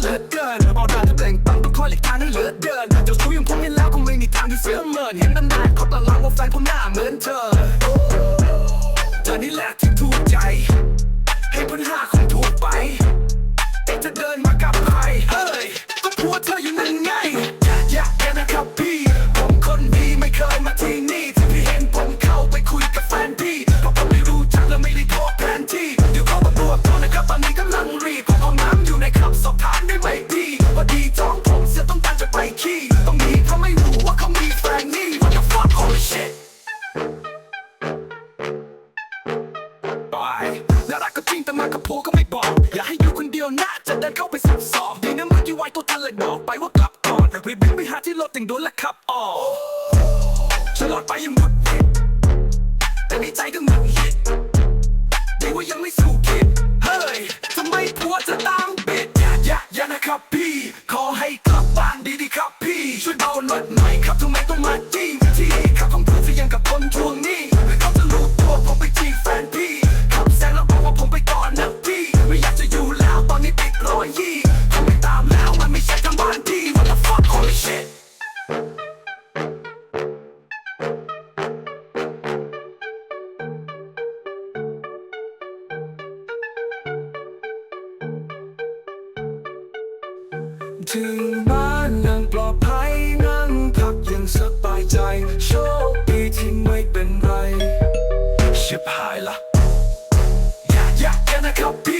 เหลือเกินบอาด่าจะเปล่งปังต้องคอยหลีกทางให้เหลือเดินเจ้าสู้ยังคงเห็นแล้วคงไม่มีทางที่เสื่อมเมินเห็นนานๆเขาตะลังว่าแฟนผมหน้าเหมือนเธอเธอนี่แหละที่ถูกใจ นเดียวนะจะเดินเข้าไปสืบสอบดีนะมื่อกี้ไวตัวทันเลยบอกไปว่ากลับก่อนรีบวิ่งไปหาที่รถติงโดนและขับออกฉลอดไปยังหมดผิดแต่ในใจก็หงุดหงิดดีว่ายังไม่สู้คิดเฮ้ยทำไมผัวจะตามบิดอย่าอย่าอย่านะครับพี่ ขอให้กลับบ้านดีๆครับพี่ ช่วยเบารถหน่อยครับทำไม ถึงบ้านนั่งปลอดภัยนั่งพักยังสบายใจ โชคดีที่ไม่เป็นไรชิบหายละอย่าอย่าอย่านะครับพี่